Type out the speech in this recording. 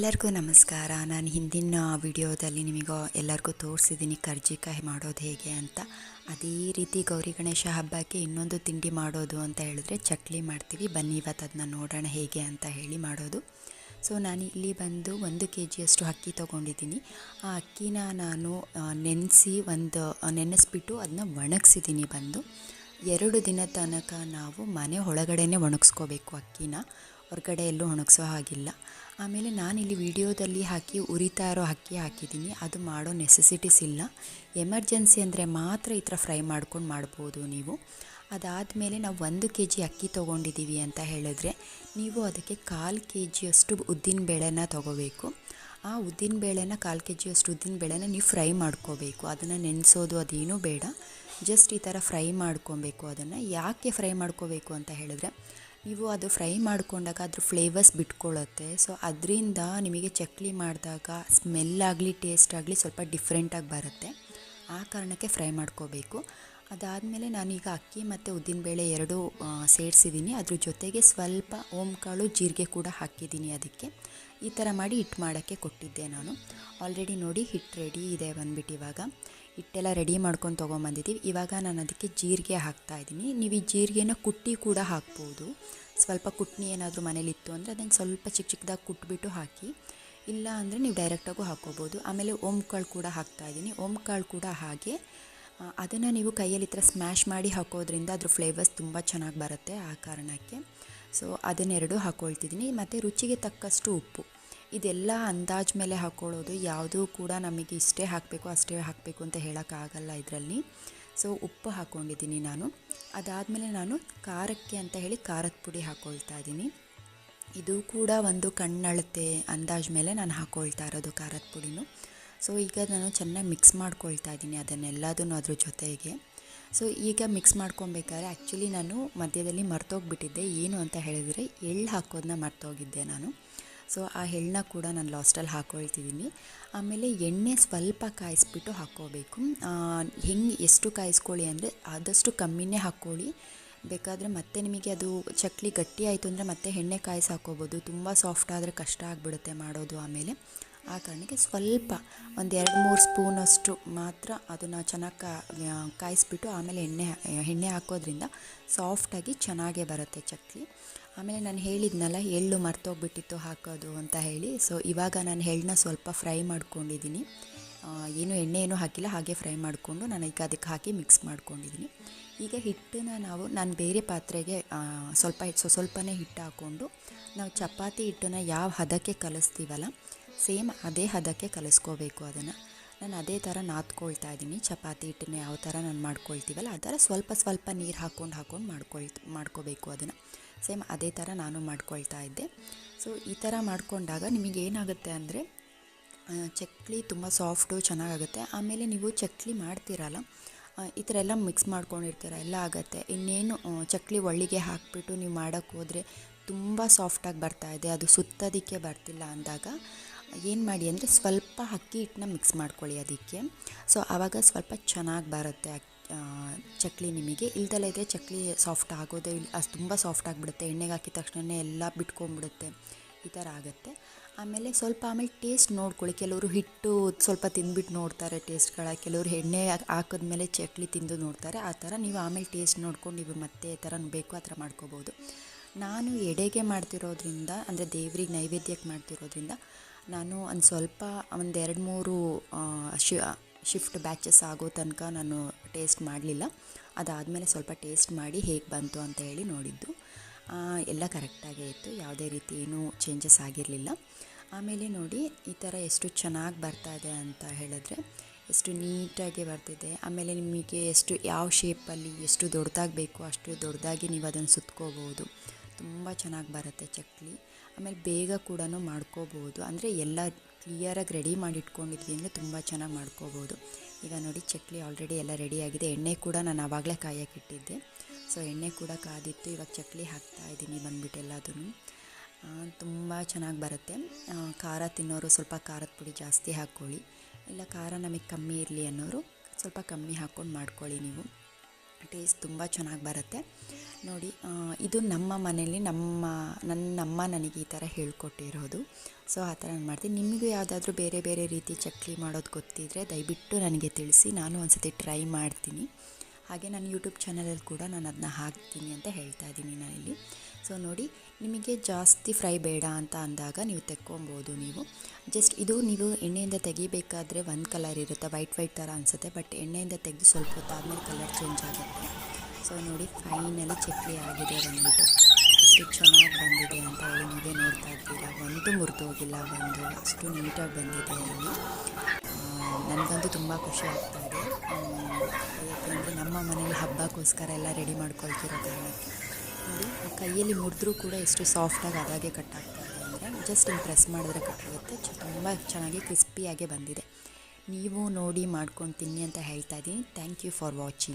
ಎಲ್ಲರಿಗೂ ನಮಸ್ಕಾರ. ನಾನು ಹಿಂದಿನ ವಿಡಿಯೋದಲ್ಲಿ ನಿಮಗೆ ಎಲ್ಲರಿಗೂ ತೋರಿಸಿದ್ದೀನಿ ಕರ್ಜಿಕಾಯಿ ಮಾಡೋದು ಹೇಗೆ ಅಂತ. ಅದೇ ರೀತಿ ಗೌರಿ ಗಣೇಶ ಹಬ್ಬಕ್ಕೆ ಇನ್ನೊಂದು ತಿಂಡಿ ಮಾಡೋದು ಅಂತ ಹೇಳಿದ್ರೆ ಚಕ್ಲಿ ಮಾಡ್ತೀವಿ. ಬನ್ನಿ ಇವತ್ತು ಅದನ್ನ ನೋಡೋಣ ಹೇಗೆ ಅಂತ ಹೇಳಿ ಮಾಡೋದು. ಸೊ ನಾನು ಇಲ್ಲಿ ಬಂದು ಒಂದು ಕೆ ಜಿಯಷ್ಟು ಅಕ್ಕಿ ತೊಗೊಂಡಿದ್ದೀನಿ. ಆ ಅಕ್ಕಿನ ನಾನು ನೆನೆಸಿ ಒಂದು ನೆನೆಸ್ಬಿಟ್ಟು ಅದನ್ನ ಒಣಗಿಸಿದ್ದೀನಿ ಬಂದು. ಎರಡು ದಿನ ತನಕ ನಾವು ಮನೆ ಒಳಗಡೆನೇ ಒಣಗಿಸ್ಕೋಬೇಕು ಅಕ್ಕಿನ. ಹೊರಗಡೆ ಎಲ್ಲೂ ಒಣಗಿಸೋ ಹಾಗಿಲ್ಲ. ಆಮೇಲೆ ನಾನಿಲ್ಲಿ ವಿಡಿಯೋದಲ್ಲಿ ಹಾಕಿ, ಉರಿತಾ ಇರೋ ಅಕ್ಕಿ ಹಾಕಿದ್ದೀನಿ. ಅದು ಮಾಡೋ ನೆಸೆಸಿಟೀಸ್ ಇಲ್ಲ. ಎಮರ್ಜೆನ್ಸಿ ಅಂದರೆ ಮಾತ್ರ ಈ ಥರ ಫ್ರೈ ಮಾಡ್ಕೊಂಡು ಮಾಡ್ಬೋದು ನೀವು. ಅದಾದಮೇಲೆ ನಾವು ಒಂದು ಕೆ ಜಿ ಅಕ್ಕಿ ತೊಗೊಂಡಿದ್ದೀವಿ ಅಂತ ಹೇಳಿದ್ರೆ, ನೀವು ಅದಕ್ಕೆ ಕಾಲು ಕೆ ಜಿಯಷ್ಟು ಉದ್ದಿನ ಬೇಳೆನ ತೊಗೋಬೇಕು. ಆ ಉದ್ದಿನ ಬೇಳೆನ ಕಾಲು ಕೆ ಜಿಯಷ್ಟು ಉದ್ದಿನ ಬೇಳೆನ ನೀವು ಫ್ರೈ ಮಾಡ್ಕೋಬೇಕು. ಅದನ್ನು ನೆನೆಸೋದು ಅದೇನೂ ಬೇಡ. ಜಸ್ಟ್ ಈ ಥರ ಫ್ರೈ ಮಾಡ್ಕೊಬೇಕು ಅದನ್ನು. ಯಾಕೆ ಫ್ರೈ ಮಾಡ್ಕೋಬೇಕು ಅಂತ ಹೇಳಿದ್ರೆ ನೀವು ಅದು ಫ್ರೈ ಮಾಡ್ಕೊಂಡಾಗ ಅದ್ರ ಫ್ಲೇವರ್ಸ್ ಬಿಟ್ಕೊಳ್ಳುತ್ತೆ ಸೊ ಅದರಿಂದ ನಿಮಗೆ ಚಕ್ಲಿ ಮಾಡಿದಾಗ ಸ್ಮೆಲ್ ಆಗಲಿ, ಟೇಸ್ಟ್ ಆಗಲಿ ಸ್ವಲ್ಪ ಡಿಫ್ರೆಂಟಾಗಿ ಬರುತ್ತೆ. ಆ ಕಾರಣಕ್ಕೆ ಫ್ರೈ ಮಾಡ್ಕೋಬೇಕು. ಅದಾದಮೇಲೆ ನಾನೀಗ ಅಕ್ಕಿ ಮತ್ತು ಉದ್ದಿನಬೇಳೆ ಎರಡೂ ಸೇರಿಸಿದ್ದೀನಿ ಅದ್ರ ಜೊತೆಗೆ ಸ್ವಲ್ಪ ಓಂಕಾಳು ಜೀರಿಗೆ ಕೂಡ ಹಾಕಿದ್ದೀನಿ ಅದಕ್ಕೆ. ಈ ಥರ ಮಾಡಿ ಹಿಟ್ಟು ಮಾಡೋಕ್ಕೆ ಕೊಟ್ಟಿದ್ದೆ ನಾನು. ಆಲ್ರೆಡಿ ನೋಡಿ ಹಿಟ್ಟು ರೆಡಿ ಇದೆ ಬಂದ್ಬಿಟ್ಟು ಇವಾಗ ಹಿಟ್ಟೆಲ್ಲ ರೆಡಿ ಮಾಡ್ಕೊಂಡು ತೊಗೊಂಬಂದಿದ್ದೀವಿ. ಇವಾಗ ನಾನು ಅದಕ್ಕೆ ಜೀರಿಗೆ ಹಾಕ್ತಾ ಇದ್ದೀನಿ. ನೀವು ಈ ಜೀರಿಗೆನ ಕುಟ್ಟಿ ಕೂಡ ಹಾಕ್ಬೋದು. ಸ್ವಲ್ಪ ಕುಟ್ನಿ ಏನಾದರೂ ಮನೇಲಿತ್ತು ಅಂದರೆ ಅದನ್ನು ಸ್ವಲ್ಪ ಚಿಕ್ಕ ಚಿಕ್ಕದಾಗಿ ಕುಟ್ಬಿಟ್ಟು ಹಾಕಿ. ಇಲ್ಲ ಅಂದರೆ ನೀವು ಡೈರೆಕ್ಟಾಗೂ ಹಾಕ್ಕೋಬೋದು. ಆಮೇಲೆ ಓಂಕಾಳು ಕೂಡ ಹಾಕ್ತಾ ಹಾಕ್ತಾಯಿದ್ದೀನಿ ಓಂಕಾಳು ಕೂಡ ಹಾಗೆ. ಅದನ್ನು ನೀವು ಕೈಯಲ್ಲಿ ಥರ ಸ್ಮ್ಯಾಶ್ ಮಾಡಿ ಹಾಕೋದ್ರಿಂದ ಅದ್ರ ಫ್ಲೇವರ್ಸ್ ತುಂಬ ಚೆನ್ನಾಗಿ ಬರುತ್ತೆ ಆ ಕಾರಣಕ್ಕೆ. ಸೊ ಅದನ್ನೆರಡು ಹಾಕ್ಕೊಳ್ತಿದ್ದೀನಿ ಮತ್ತು ರುಚಿಗೆ ತಕ್ಕಷ್ಟು ಉಪ್ಪು. ಇದೆಲ್ಲ ಅಂದಾಜು ಮೇಲೆ ಹಾಕ್ಕೊಳ್ಳೋದು ಯಾವುದೂ ಕೂಡ ನಮಗೆ ಇಷ್ಟೇ ಹಾಕಬೇಕು, ಅಷ್ಟೇ ಹಾಕಬೇಕು ಅಂತ ಹೇಳೋಕ್ಕಾಗಲ್ಲ ಇದರಲ್ಲಿ. ಸೊ ಉಪ್ಪು ಹಾಕ್ಕೊಂಡಿದ್ದೀನಿ ನಾನು. ಅದಾದಮೇಲೆ ನಾನು ಖಾರಕ್ಕೆ ಅಂತ ಹೇಳಿ ಖಾರದ ಪುಡಿ ಹಾಕ್ಕೊಳ್ತಾ ಇದ್ದೀನಿ. ಇದು ಕೂಡ ಒಂದು ಕಣ್ಣಳತೆ ಅಂದಾಜು ಮೇಲೆ ನಾನು ಹಾಕ್ಕೊಳ್ತಾ ಇರೋದು ಖಾರದ ಪುಡಿನೂ. ಸೊ ಈಗ ನಾನು ಚೆನ್ನಾಗಿ ಮಿಕ್ಸ್ ಮಾಡ್ಕೊಳ್ತಾ ಇದ್ದೀನಿ ಅದನ್ನೆಲ್ಲದನ್ನು ಅದ್ರ ಜೊತೆಗೆ. ಸೊ ಈಗ ಮಿಕ್ಸ್ ಮಾಡ್ಕೊಬೇಕಾದ್ರೆ ಆ್ಯಕ್ಚುಲಿ ನಾನು ಮಧ್ಯದಲ್ಲಿ ಮರ್ತೋಗ್ಬಿಟ್ಟಿದ್ದೆ. ಏನು ಅಂತ ಹೇಳಿದರೆ ಎಳ್ಳು ಹಾಕೋದನ್ನ ಮರ್ತೋಗಿದ್ದೆ ನಾನು. ಸೊ ಆ ಎಳ್ಳನ್ನ ಕೂಡ ನಾನು ಲಾಸ್ಟಲ್ಲಿ ಹಾಕ್ಕೊಳ್ತಿದ್ದೀನಿ ಆಮೇಲೆ ಎಣ್ಣೆ ಸ್ವಲ್ಪ ಕಾಯಿಸ್ಬಿಟ್ಟು ಹಾಕ್ಕೋಬೇಕು. ಹೆಂಗೆ ಎಷ್ಟು ಕಾಯಿಸ್ಕೊಳ್ಳಿ ಅಂದರೆ ಆದಷ್ಟು ಕಮ್ಮಿನೇ ಹಾಕ್ಕೊಳ್ಳಿ. ಬೇಕಾದರೆ ಮತ್ತೆ ನಿಮಗೆ ಅದು ಚಕ್ಲಿ ಗಟ್ಟಿ ಆಯಿತು ಅಂದರೆ ಮತ್ತೆ ಎಣ್ಣೆ ಕಾಯಿಸಿ ಹಾಕ್ಕೋಬೋದು. ತುಂಬ ಸಾಫ್ಟ್ ಆದರೆ ಕಷ್ಟ ಆಗಿಬಿಡುತ್ತೆ ಮಾಡೋದು ಆಮೇಲೆ. ಆ ಕಾರಣಕ್ಕೆ ಸ್ವಲ್ಪ ಒಂದು ಎರಡು ಮೂರು ಸ್ಪೂನಷ್ಟು ಮಾತ್ರ ಅದನ್ನು ಚೆನ್ನಾಗಿ ಕಾಯಿಸ್ಬಿಟ್ಟು ಆಮೇಲೆ ಎಣ್ಣೆ ಎಣ್ಣೆ ಹಾಕೋದ್ರಿಂದ ಸಾಫ್ಟಾಗಿ ಚೆನ್ನಾಗೇ ಬರುತ್ತೆ ಚಕ್ಲಿ. ಆಮೇಲೆ ನಾನು ಹೇಳಿದ್ನಲ್ಲ, ಎಳ್ಳು ಮರ್ತೋಗ್ಬಿಟ್ಟಿತ್ತು ಹಾಕೋದು ಅಂತ ಹೇಳಿ. ಸೊ ಇವಾಗ ನಾನು ಎಳ್ಳನ್ನ ಸ್ವಲ್ಪ ಫ್ರೈ ಮಾಡ್ಕೊಂಡಿದ್ದೀನಿ. ಏನು ಎಣ್ಣೆ ಏನೂ ಹಾಕಿಲ್ಲ, ಹಾಗೆ ಫ್ರೈ ಮಾಡಿಕೊಂಡು ನಾನು ಈಗ ಅದಕ್ಕೆ ಹಾಕಿ ಮಿಕ್ಸ್ ಮಾಡ್ಕೊಂಡಿದ್ದೀನಿ. ಈಗ ಹಿಟ್ಟನ್ನ ನಾವು, ನಾನು ಬೇರೆ ಪಾತ್ರೆಗೆ ಸ್ವಲ್ಪ ಸೊ ಸ್ವಲ್ಪನೇ ಹಿಟ್ಟು ಹಾಕ್ಕೊಂಡು ನಾವು ಚಪಾತಿ ಹಿಟ್ಟನ್ನು ಯಾವ ಹದಕ್ಕೆ ಕಲಿಸ್ತೀವಲ್ಲ, ಸೇಮ್ ಅದೇ ಹದಕ್ಕೆ ಕಲಿಸ್ಕೋಬೇಕು ಅದನ್ನು. ನಾನು ಅದೇ ಥರ ನಾದ್ಕೊಳ್ತಾ ಇದ್ದೀನಿ. ಚಪಾತಿ ಹಿಟ್ಟನ್ನ ಯಾವ ಥರ ನಾನು ಮಾಡ್ಕೊಳ್ತೀವಲ್ಲ, ಆ ಥರ ಸ್ವಲ್ಪ ಸ್ವಲ್ಪ ನೀರು ಹಾಕ್ಕೊಂಡು ಹಾಕ್ಕೊಂಡು ಮಾಡ್ಕೊಳ್ ಮಾಡ್ಕೋಬೇಕು ಅದನ್ನು. ಸೇಮ್ ಅದೇ ಥರ ನಾನು ಮಾಡ್ಕೊಳ್ತಾ ಇದ್ದೆ. ಸೊ ಈ ಥರ ಮಾಡಿಕೊಂಡಾಗ ನಿಮಗೆ ಏನಾಗುತ್ತೆ ಅಂದರೆ ಚಕ್ಲಿ ತುಂಬ ಸಾಫ್ಟು ಚೆನ್ನಾಗಾಗುತ್ತೆ. ಆಮೇಲೆ ನೀವು ಚಕ್ಲಿ ಮಾಡ್ತೀರಲ್ಲ ಈ ಥರ ಎಲ್ಲ ಮಿಕ್ಸ್ ಮಾಡ್ಕೊಂಡಿರ್ತೀರ, ಎಲ್ಲ ಆಗುತ್ತೆ. ಇನ್ನೇನು ಚಕ್ಲಿ ಒಳ್ಳಿಗೆ ಹಾಕಿಬಿಟ್ಟು ನೀವು ಮಾಡೋಕ್ಕೆ ಹೋದರೆ ತುಂಬ ಸಾಫ್ಟಾಗಿ ಬರ್ತಾಯಿದೆ ಅದು ಸುತ್ತೋದಕ್ಕೆ ಬರ್ತಿಲ್ಲ ಅಂದಾಗ ಏನು ಮಾಡಿ ಅಂದರೆ ಸ್ವಲ್ಪ ಅಕ್ಕಿ ಹಿಟ್ಟನ್ನ ಮಿಕ್ಸ್ ಮಾಡ್ಕೊಳ್ಳಿ ಅದಕ್ಕೆ. ಸೊ ಆವಾಗ ಸ್ವಲ್ಪ ಚೆನ್ನಾಗಿ ಬರುತ್ತೆ ಚಕ್ಲಿ ನಿಮಗೆ. ಇಲ್ದಲೇ ಇದ್ದರೆ ಚಕ್ಲಿ ಸಾಫ್ಟ್ ಆಗೋದೇ ಇಲ್ಲ, ಅದು ತುಂಬ ಸಾಫ್ಟ್ ಆಗಿಬಿಡುತ್ತೆ. ಎಣ್ಣೆಗೆ ಹಾಕಿದ ತಕ್ಷಣವೇ ಎಲ್ಲ ಬಿಟ್ಕೊಂಡ್ಬಿಡುತ್ತೆ. ಈ ಥರ ಆಗುತ್ತೆ. ಆಮೇಲೆ ಸ್ವಲ್ಪ ಆಮೇಲೆ ಟೇಸ್ಟ್ ನೋಡ್ಕೊಳ್ಳಿ. ಕೆಲವರು ಹಿಟ್ಟು ಸ್ವಲ್ಪ ತಿಂದ್ಬಿಟ್ಟು ನೋಡ್ತಾರೆ ಟೇಸ್ಟ್ಗಳ ಕೆಲವರು ಎಣ್ಣೆ ಹಾಕಿದ್ಮೇಲೆ ಚಕ್ಲಿ ತಿಂದು ನೋಡ್ತಾರೆ. ಆ ಥರ ನೀವು ಆಮೇಲೆ ಟೇಸ್ಟ್ ನೋಡ್ಕೊಂಡು ನೀವು ಮತ್ತೆ ಥರ ಬೇಕು, ಆ ಥರ ಮಾಡ್ಕೋಬೋದು. ನಾನು ಎಡೆಗೆ ಮಾಡ್ತಿರೋದ್ರಿಂದ, ಅಂದರೆ ದೇವ್ರಿಗೆ ನೈವೇದ್ಯಕ್ಕೆ ಮಾಡ್ತಿರೋದ್ರಿಂದ ನಾನು ಒಂದು ಸ್ವಲ್ಪ ಒಂದು ಎರಡು ಮೂರು ಶಿ, ಶಿಫ್ಟ್ ಬ್ಯಾಚಸ್ ಆಗೋ ತನಕ ನಾನು ಟೇಸ್ಟ್ ಮಾಡಲಿಲ್ಲ. ಅದಾದಮೇಲೆ ಸ್ವಲ್ಪ ಟೇಸ್ಟ್ ಮಾಡಿ ಹೇಗೆ ಬಂತು ಅಂತ ಹೇಳಿ ನೋಡಿದ್ದು. ಎಲ್ಲ ಕರೆಕ್ಟಾಗೇ ಇತ್ತು. ಯಾವುದೇ ರೀತಿ ಏನೂ ಚೇಂಜಸ್ ಆಗಿರಲಿಲ್ಲ. ಆಮೇಲೆ ನೋಡಿ, ಈ ಥರ ಎಷ್ಟು ಚೆನ್ನಾಗಿ ಬರ್ತಾ ಇದೆ ಅಂತ ಹೇಳಿದ್ರೆ, ಎಷ್ಟು ನೀಟಾಗಿ ಬರ್ತಿದೆ. ಆಮೇಲೆ ನಿಮಗೆ ಎಷ್ಟು, ಯಾವ ಶೇಪಲ್ಲಿ ಎಷ್ಟು ದೊಡ್ಡದಾಗಬೇಕು ಅಷ್ಟು ದೊಡ್ಡದಾಗಿ ನೀವು ಅದನ್ನು ಸುತ್ಕೋಬೋದು. ತುಂಬ ಚೆನ್ನಾಗಿ ಬರುತ್ತೆ ಚಕ್ಲಿ. ಆಮೇಲೆ ಬೇಗ ಕೂಡ ಮಾಡ್ಕೋಬೋದು. ಅಂದರೆ ಎಲ್ಲ ಕ್ಲಿಯರಾಗಿ ರೆಡಿ ಮಾಡಿ ಇಟ್ಕೊಂಡಿದ್ವಿ ಅಂದರೆ ತುಂಬ ಚೆನ್ನಾಗಿ ಮಾಡ್ಕೋಬೋದು. ಈಗ ನೋಡಿ ಚಕ್ಲಿ ಆಲ್ರೆಡಿ ಎಲ್ಲ ರೆಡಿಯಾಗಿದೆ ಎಣ್ಣೆ ಕೂಡ ನಾನು ಆವಾಗಲೇ ಕಾಯಕ್ಕೆ ಇಟ್ಟಿದ್ದೆ. ಸೊ ಎಣ್ಣೆ ಕೂಡ ಕಾದಿತ್ತು. ಇವಾಗ ಚಕ್ಲಿ ಹಾಕ್ತಾ ಇದ್ದೀನಿ ಬಂದ್ಬಿಟ್ಟು ಎಲ್ಲದನ್ನು ತುಂಬ ಚೆನ್ನಾಗಿ ಬರುತ್ತೆ. ಖಾರ ತಿನ್ನೋರು ಸ್ವಲ್ಪ ಖಾರದ ಪುಡಿ ಜಾಸ್ತಿ ಹಾಕ್ಕೊಳ್ಳಿ. ಇಲ್ಲ ಖಾರ ನಮಗೆ ಕಮ್ಮಿ ಇರಲಿ ಅನ್ನೋರು ಸ್ವಲ್ಪ ಕಮ್ಮಿ ಹಾಕ್ಕೊಂಡು ಮಾಡ್ಕೊಳ್ಳಿ ನೀವು. ಟೇಸ್ಟ್ ತುಂಬ ಚೆನ್ನಾಗಿ ಬರುತ್ತೆ. ನೋಡಿ ಇದು ನಮ್ಮ ಮನೇಲಿ ನಮ್ಮ ನನ್ನ ಅಮ್ಮ ನನಗೆ ಈ ಥರ ಹೇಳ್ಕೊಟ್ಟಿರೋದು. ಸೊ, ಆ ಥರ ನಾನು ಮಾಡ್ತೀನಿ. ನಿಮಗೂ ಯಾವುದಾದ್ರೂ ಬೇರೆ ಬೇರೆ ರೀತಿ ಚಕ್ಲಿ ಮಾಡೋದು ಗೊತ್ತಿದ್ದರೆ ದಯವಿಟ್ಟು ನನಗೆ ತಿಳಿಸಿ. ನಾನು ಒಂದ್ಸತಿ ಟ್ರೈ ಮಾಡ್ತೀನಿ. ಹಾಗೆ ನಾನು ಯೂಟ್ಯೂಬ್ ಚಾನಲಲ್ಲಿ ಕೂಡ ನಾನು ಅದನ್ನ ಹಾಕ್ತೀನಿ ಅಂತ ಹೇಳ್ತಾ ಇದ್ದೀನಿ ನಾನಿಲ್ಲಿ. ಸೊ, ನೋಡಿ, ನಿಮಗೆ ಜಾಸ್ತಿ ಫ್ರೈ ಬೇಡ ಅಂತ ಅಂದಾಗ ನೀವು ತೆಕ್ಕೊಬೋದು ನೀವು. ಜಸ್ಟ್ ಇದು ನೀವು ಎಣ್ಣೆಯಿಂದ ತೆಗಿಬೇಕಾದ್ರೆ ಒಂದು ಕಲರ್ ಇರುತ್ತೆ. ವೈಟ್ ವೈಟ್ ಥರ ಅನಿಸುತ್ತೆ. ಬಟ್ ಎಣ್ಣೆಯಿಂದ ತೆಗೆದು ಸ್ವಲ್ಪ ಹೊತ್ತಾದ್ಮೇಲೆ ಕಲರ್ ಚೇಂಜ್ ಆಗುತ್ತೆ. ಸೊ ನೋಡಿ ಫೈನಲಿ ಚಕ್ಲಿ ಆಗಿದೆ ಬಂದ್ಬಿಟ್ಟು. ಅಷ್ಟು ಚೆನ್ನಾಗಿ ಬಂದಿದೆ ಅಂತ ಹೇಳಿ ನೀವೇ ನೋಡ್ತಾ ಇದ್ದೀರಾ. ಒಂದು ಮುರಿದೋಗಿಲ್ಲ ಒಂದು ಅಷ್ಟು ನೀಟಾಗಿ ಬಂದಿದೆ ಇಲ್ಲಿ ನನಗಂತೂ ತುಂಬ ಖುಷಿ ಆಗ್ತಾ ಇದೆ. ಯಾಕೆಂದರೆ ನಮ್ಮ ಮನೇಲಿ ಹಬ್ಬಕ್ಕೋಸ್ಕರ ಎಲ್ಲ ರೆಡಿ ಮಾಡ್ಕೊಳ್ತಿರೋ ಕಾರಣಕ್ಕೆ. ನೋಡಿ ಕೈಯಲ್ಲಿ ಮುರಿದ್ರೂ ಕೂಡ ಎಷ್ಟು ಸಾಫ್ಟಾಗಿ ಅದಾಗೆ ಕಟ್ ಆಗ್ತಾ ಇದೆ ಅಂದರೆ ಜಸ್ಟ್ ಹಿಂಗೆ ಪ್ರೆಸ್ ಮಾಡಿದ್ರೆ ಕಟ್ ಆಗುತ್ತೆ. ಚ- ತುಂಬ ಚೆನ್ನಾಗಿ ಕ್ರಿಸ್ಪಿಯಾಗೆ ಬಂದಿದೆ. ನೀವು ನೋಡಿ ಮಾಡ್ಕೊಂಡು ತಿನ್ನಿ ಅಂತ ಹೇಳ್ತಾ ಇದ್ದೀನಿ. Thank you for watching